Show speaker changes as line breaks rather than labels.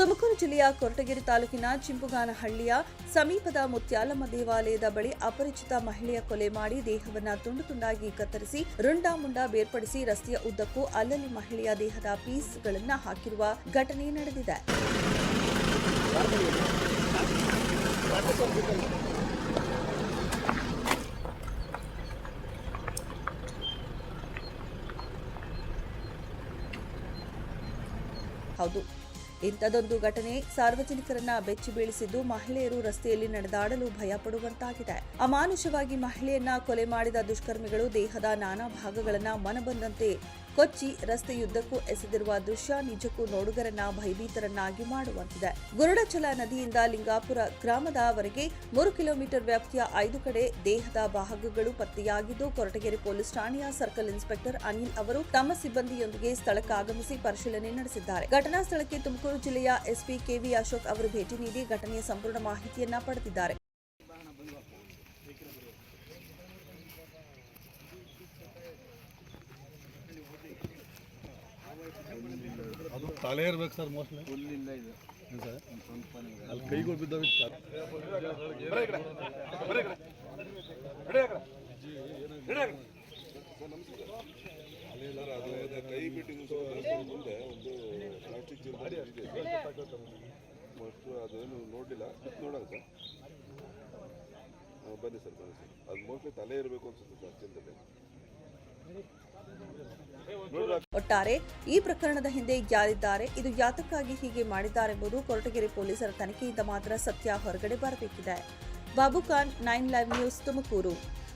ತುಮಕೂರು ಜಿಲ್ಲೆಯ ಕೊರಟಗೆರೆ ತಾಲೂಕಿನ ಚಿಂಪುಗಾನಹಳ್ಳಿಯ ಸಮೀಪದ ಮುತ್ಯಾಲಮ್ಮ ದೇವಾಲಯದ ಬಳಿ ಅಪರಿಚಿತ ಮಹಿಳೆಯ ಕೊಲೆ ಮಾಡಿ ದೇಹವನ್ನ ತುಂಡು ತುಂಡಾಗಿ ಕತ್ತರಿಸಿ ರುಂಡಾಮುಂಡ ಬೇರ್ಪಡಿಸಿ ರಸ್ತೆಯ ಉದ್ದಕ್ಕೂ ಅಲ್ಲಲ್ಲಿ ಮಹಿಳೆಯ ದೇಹದ ಪೀಸ್ಗಳನ್ನು ಹಾಕಿರುವ ಘಟನೆ ನಡೆದಿದೆ. ಹೌದು. ಇಂಥದೊಂದು ಘಟನೆ ಸಾರ್ವಜನಿಕರನ್ನ ಬೆಚ್ಚಿ ಬೀಳಿಸಿದ್ದು ಮಹಿಳೆಯರು ರಸ್ತೆಯಲ್ಲಿ ನಡೆದಾಡಲು ಭಯ ಪಡುವಂತಾಗಿದೆ ಅಮಾನುಷವಾಗಿ ಮಹಿಳೆಯನ್ನ ಕೊಲೆ ಮಾಡಿದ ದುಷ್ಕರ್ಮಿಗಳು ದೇಹದ ನಾನಾ ಭಾಗಗಳನ್ನ ಮನಬಂದಂತೆ ಕೊಚ್ಚಿ ರಸ್ತೆಯುದ್ದಕ್ಕೂ ಎಸೆದಿರುವ ದೃಶ್ಯ ನಿಜಕ್ಕೂ ನೋಡುಗರನ್ನ ಭಯಭೀತರನ್ನಾಗಿ ಮಾಡುವಂತಿದೆ. ಗುರುಡಚಲ ನದಿಯಿಂದ ಲಿಂಗಾಪುರ ಗ್ರಾಮದವರೆಗೆ ಮೂರು ಕಿಲೋಮೀಟರ್ ವ್ಯಾಪ್ತಿಯ ಐದು ಕಡೆ ದೇಹದ ಭಾಗಗಳು ಪತ್ತೆಯಾಗಿದ್ದು, ಕೊರಟಗೆರೆ ಪೊಲೀಸ್ ಠಾಣೆಯ ಸರ್ಕಲ್ ಇನ್ಸ್ಪೆಕ್ಟರ್ ಅನಿಲ್ ಅವರು ತಮ್ಮ ಸಿಬ್ಬಂದಿಯೊಂದಿಗೆ ಸ್ಥಳಕ್ಕೆ ಆಗಮಿಸಿ ಪರಿಶೀಲನೆ ನಡೆಸಿದ್ದಾರೆ. ಘಟನಾ ಸ್ಥಳಕ್ಕೆ ತುಮಕೂರು ಜಿಲ್ಲೆಯ ಎಸ್ಪಿ ಕೆವಿ ಅಶೋಕ್ ಅವರು ಭೇಟಿ ನೀಡಿ ಘಟನೆಯ ಸಂಪೂರ್ಣ ಮಾಹಿತಿಯನ್ನ ಪಡೆದಿದ್ದಾರೆ.
ಅದು ತಲೆ ಇರ್ಬೇಕು ಸರ್ ಮೋಸ್ಟ್ಲಿ.
ಫುಲ್ಲಿಂದ ಇದು
ಸರ್.
ಇದೆ.
ಅಲ್ಲಿ ಕೈಗಳು ಬಿದ್ದಾವಿತ್ತು ಸರ್
ಸರ್ ಅದು ಅದೇ ಕೈ ಬಿಟ್ಟಿದ್ದು ಒಂದು ಇದೆ ಅಷ್ಟು ಅದೇನು ನೋಡಲಿಲ್ಲ. ನೋಡೋಣ ಸರ್. ಬನ್ನಿ ಸರ್ ಬನ್ನಿ ಸರ್. ಅದು ಮೋಸ್ಟ್ಲಿ ತಲೆ ಇರಬೇಕು ಅನ್ಸುತ್ತೆ ಸರ್ ಚಿಂತನೆ
ಒಟ್ಟಾರೆ, ಈ ಪ್ರಕರಣದ ಹಿಂದೆ ಯಾರಿದ್ದಾರೆ, ಇದು ಯಾತಕ್ಕಾಗಿ ಹೀಗೆ ಮಾಡಿದ್ದಾರೆಂಬುದು ಕೊರಟಗೆರೆ ಪೊಲೀಸರ ತನಿಖೆಯಿಂದ ಮಾತ್ರ ಸತ್ಯ ಹೊರಗಡೆ ಬರಬೇಕಿದೆ. Babu Khan, nine live news Tumakuru.